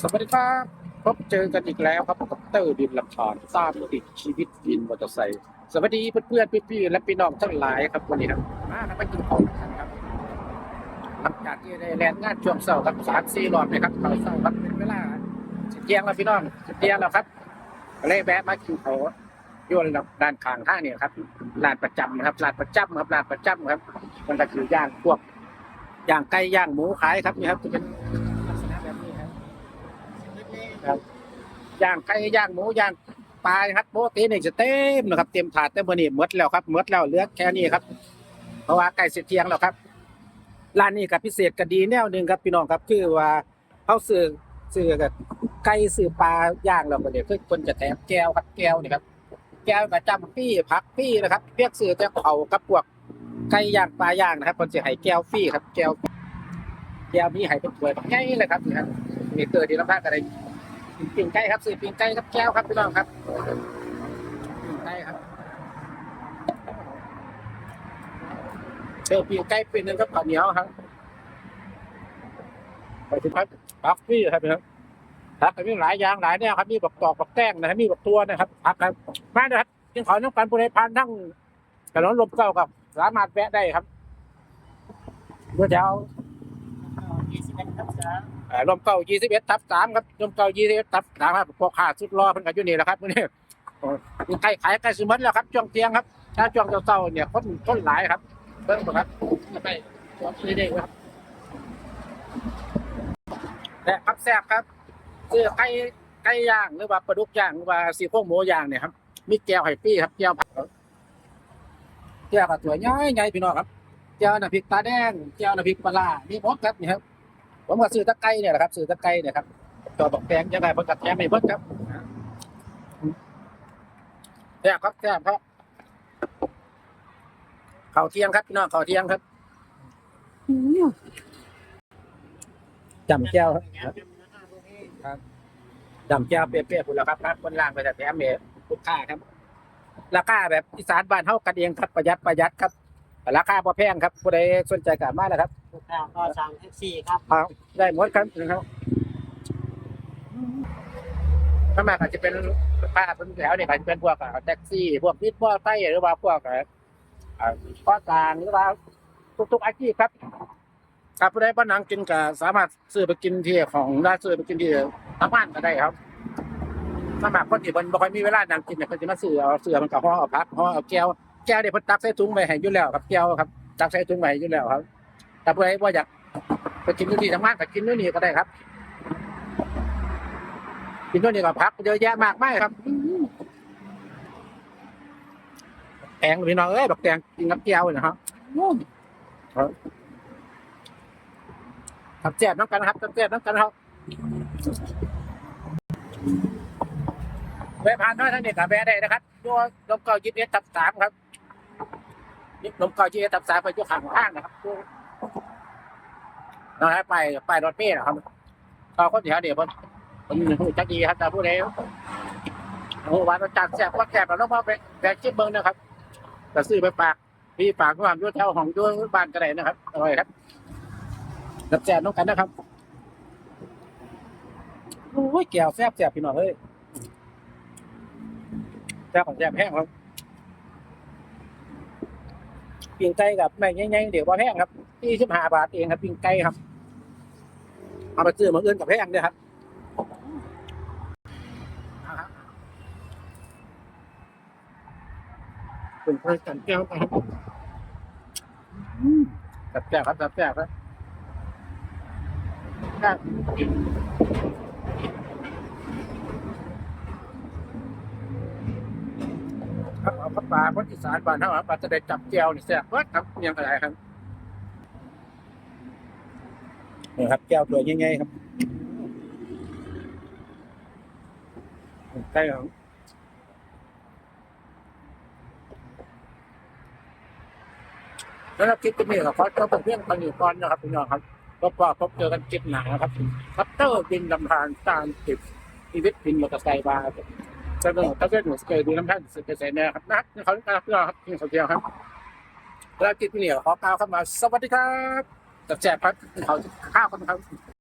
สวัสดีครับ พบเจอกันอีกแล้วครับกับเตอร์ดินลำพานตามติดชีวิตดินมอเตอร์ไซค์สวัสดีเพื่อนๆพี่ๆและพี่น้องทั้งหลายครับวันนี้ครับมาครับไปกินของกันครับหลังจากที่ได้แลนงานช่วงเสาร์ครับสามสี่รอบเลยครับเขาเสาร์ครับเป็นเวลาสิบเที่ยงแล้วพี่น้องสิบเที่ยงแล้วครับก็เลยแวะมากินเขาโยนด้านข้างท่างเนี่ยครับร้านประจำนะครับร้านประจำครับร้านประจำครับมันก็คือย่างพวกย่างไก่ย่างหมูขายครับนี่ครับจะเป็นลักษณะแบบนี้ครับ ครับย่างไก่ย่างหมูย่างปลาครับโปรตีนนี่จะเต็มนะครับเต็มถาดแต่มื่อนี้หมดแล้วครับหมดแล้วเหลือแค่นี้ครับ เพราะว่าไก่เสร็จเทียงแล้วครับร้านนี้กับพิเศษก็ดีแนวหนึ่งครับพี่น้องครับคือว่าเขาซื้อซื้อกับไก่ซื้อปลาย่างเราก็เดี๋ยวคือคนจะแถมแก้วครับแก้วนี่ครับแก้วกับจำปี้ผักปี้นะครับเพียกซื้อแต่เขากับพวกไก่ย่างปลาย่างนะครับคนจะให้แก้วฟรีครับแก้วแก้วนี้ให้เป็นถ้วยง่ายเลยครับนี่ครับมีเตอร์ที่เราพากันได้ ปิ่งไก่ครับซื้อปิ่งไก่ครับแก้วครับพี่น้องครับปิ่งไก่ครับเจอปิ่งไก่เป็นนึงกับข้าวเหนียวครับไปถึงครับพักพี่ครับพี่ครับพักมีหลายอย่างหลายแนวครับมีบักตอกบักแต้งนะครับมีบักตัวนะครับพักครับมาเลยครับกินขอน้ำกันปุริพันธ์ทั้งถนนลมเก้ากับสามารถแวะได้ครับเมื่อเช้ายี่สิบเอ็ดครับ สามเอ่อลมเก่า21ทับ3ครับลมเก่า21ทับ3ครับพวกข้าสุดรอเพิ่นก็อยู่นี่แหละครับมื้อนี้โอ้ยใกล้ขายใกล้สิหมดแล้วครับช่วงเที่ยงครับถ้าช่วงเช้าๆเนี่ยคนคนหลายครับเบิ่งบ่ครับไปจอดซื้อได้ครับและครับแซ่บครับซื้อไก่ไก่ย่างหรือว่าปลาดุกย่างหรือว่าซี่โครงหมูย่างเนี่ยครับมีแก้วไห้ปี้ครับแก้วผักแก้วกับตัวใหญ่ๆพี่น้องครับแก้วน้ำพริกตาแดงแก้วน้ำพริกปลาร้ามีหมดครับนี่ครับ ผมก็ซื้อตะไคร้เนี่ยแหละครับซื้อตะไคร้เนี่ยครับตัวบักแตงยังไงเพิ่นก็แถมให้เพิ่นครับแซ่บครับแซ่บครับข้าวเที่ยงครับพี่น้องข้าวเที่ยงครับจำแก้วครับจำแก้วเปรี้ยวๆพุ่นแล้วครับครับคนล่างไปแต่แถมเมลูกค้าครับ ราคาแบบอีสานบ้านเฮากันเองครับประหยัดประหยัดครับราคาบ่แพงครับผู้ใดสนใจก็มาแล้วครับลูกค้าก็สั่งแท็กซี่ครับครับ ได้หมดครับนะครับถ้ามาอาจจะเป็นป้าเป็นแถวเนี่ยอาจจะเป็นพวกแท็กซี่ พวกวิทย์มอไซค์หรือว่าพวกอ่าอ่าข้อต่างหรือว่าทุก ๆอาชีพครับครับผู้ใดบ้านหนังกินก็สามารถซื้อไปกินที่ของได้ซื้อไปกินที่ทางบ้านก็ได้ครับสมัครคนที่มันบ่ค่อยมีเวลานั่งกินเนี่ยเพิ่นสิมาซื้อเอาเสื้อมันกับห่อเอาพักห่อเอาแก้วแก้วเนี่ยเพิ่นตักใส่ถุงไว้ให้อยู่แล้วครับแก้วครับตักใส่ถุงไว้ให้อยู่แล้วครับ แต่ผู้ใดบ่อยากไปกินนู่นนี่ทำงานก็กินนู่นนี่ก็ได้ครับ กินนู่นนี่ก็พักเยอะแยะมากมายครับแตงพี่น้องเอ้ยบักแตงกินกับแก้วนะครับขับแจ๊บน้ำกันครับขับแจ๊บน้ำกันครับแวะผ่านน้อยท่านนี่กับแวะได้นะครับยัวลมเก่าจีเอสทับสามครับลมเก่าจีเอสทับสามไปอยุ่ข้างข้างนะครับ นะครับไปไปรถเมล์นะครับก็คนที่เขาเดี๋ยวผมผมหูจักดีครับแต่ผู้ใดโอ้โหวันจัดแสบว่าแสบแล้วมาไปแบกชิปเบิ้งนะครับแต่ซื้อไปฝากพี่ฝากความยุ่แถวของยุ่บ้านกระไดนะครับอร่อยครับรับแสบน้องกันนะครับโอ้ยแก้วแสบแสบพี่น้องเอ้ยแสบของแสบแห้งครับ ปิ้งไก่กับแม่งง่ายๆเดี๋ยวพอแห้งครับที่สิบห้าบาทเองครับปิ้งไก่ครับ เอาไปซื้อมาเอื้อนกับแพงด้วยครับเป็นเพื่อนกันแก้วครับจับแก้วครับจับแก้วครับครับ ครับเอาพับปลาพัดอีสานบ้านเท่าปลาจะได้จับแก้วนี่แซ่บเบิดครับยังไงครับนี่ครับแก้วตัวง่ายๆครับใกล้ของแล้วคลิปนี้ก็ขอจบเพียงเท่านี้ก่อนนะครับพี่น้องครับพบว่าพบเจอกันคลิปหนานะครับคัปเตอร์บินลำพานตามติดชีวิตบินมอเตอร์ไซค์มา จะเดินถ้าเกิดหนูสเกลดูน้ำแข็งสเกลเซนเนี่ยครับนะนี่เขาเรียกครับพี่น้องครับที่เขาเที่ยวครับแล้วคลิปนี้ขอกล่าวเข้ามา สวัสดีครับจับแจกพัดเขาข้าวคนครับ